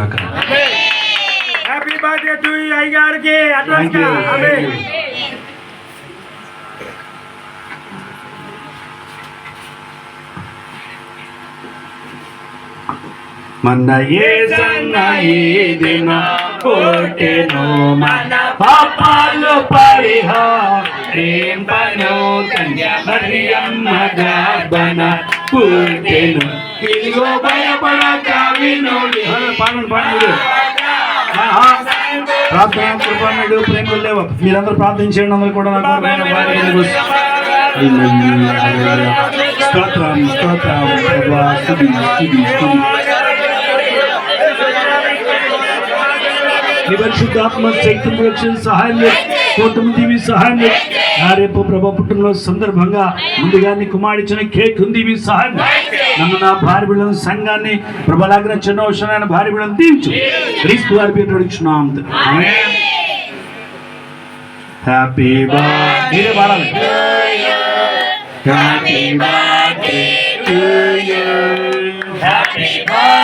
కాక happy birthday to అయ్య గారికి అడ్వాన్స్గా. Thank you. మన ఏసన్న ఈ దిన. కోటెను మన పాపాలు పరిహారింపను కన్య మరియమ్మ గర్భన పుట్టెను ఇదిగో భయపడక వినుడి పాడండి పాడండి. ప్రార్థన కృపణుడు ప్రేమలు లేవు. మీరందరూ ప్రార్థించండి అందరూ కూడా నాకు. స్తోత్రం స్తోత్రం ప్రభువా, స్తుతి, స్తుతి, స్తుతి. నీ పరిశుద్ధాత్మ శక్తిని రక్షణ సహాయం చేయి. కోతమంది సహాయం నా రేపు ప్రభా పుట్టినరోజు సందర్భంగా ముందుగా నీ కుమారుడిచ్చిన కేక్ ఉంది మీ సహాయం నన్ను నా భార్య బిడ్డలను సంఘాన్ని ప్రభలాగిన చిన్న అవసరమైన భార్య బిడ్డలను దీవించు. క్రీస్తు వారి పేరు నడుచున్నాం హ్యాపీ బర్త్డే పాడాలి. Happy birthday happy birthday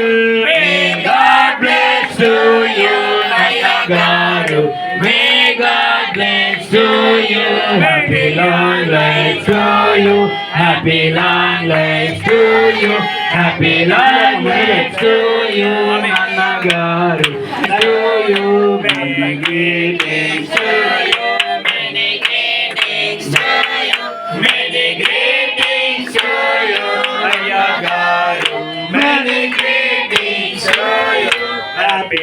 May God bless to you, Naya Garu. May God bless to you. Happy long life to you. Happy long life to you. Happy long life to you, Naya Garu. To you, may greetings to you. Long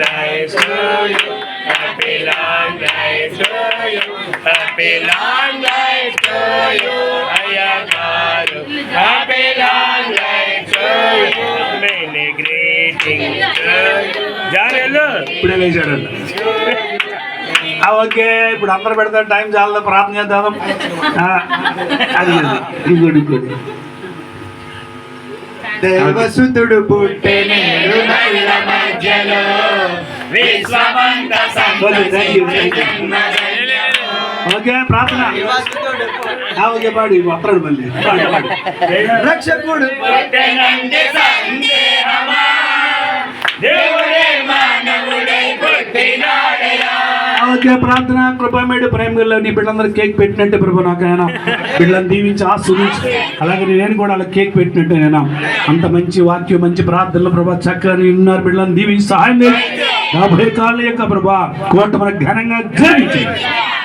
life to you happy long life to you happy long life to you అయ్యా గారు happy long life to you many greetings to you జానేలు ఇప్పుడే ఆ, okay ఇప్పుడు అందరు పెడతారు time చాలా ప్రార్థన చేద్దాం. అది. ఇంకోటి ఇంకోటి దేవసుతుడు మధ్యలో విశ్వమంత ఓకే ప్రార్థన. ఆ, ఓకే పాడు అత్తరాడు మళ్ళీ. పాడు పాడు. రక్షకుడు. పుట్టెనంటే సందేహమా? దేవుడే మానవుడై పుట్టినాడయా ఓకే ప్రార్థన. కృపమేడు ప్రేమలో నీ బిడ్డలందరూ కేక్ పెట్టినట్టే ప్రభు నాకైనా బిడ్డలను దీవించి ఆస్వాదించి అలాగే నేను కూడా అలా కేక్ పెట్టినట్టు నేను అంత మంచి వాక్యం మంచి ప్రార్థనలు ప్రభా చక్కని ఉన్నారు. బిడ్డలను దీవించి సహాయం యాభై కాళ్ళ యొక్క ప్రభా కోట మనకు ఘనంగా జరిగించి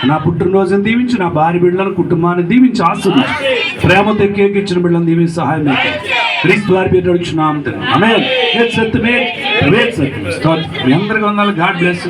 నా పుట్టినరోజును దీవించి నా భార్య బిడ్డలను కుటుంబాన్ని దీవించి ఆస్వాదించి ప్రేమతో కేక్ ఇచ్చిన బిడ్డలను దీవించి సహాయం క్రీస్తు వారి పేరు నడుచున్నాం అమే సత్యమే సత్యం మీ అందరికీ వందాలు గాడ్ బ్లెస్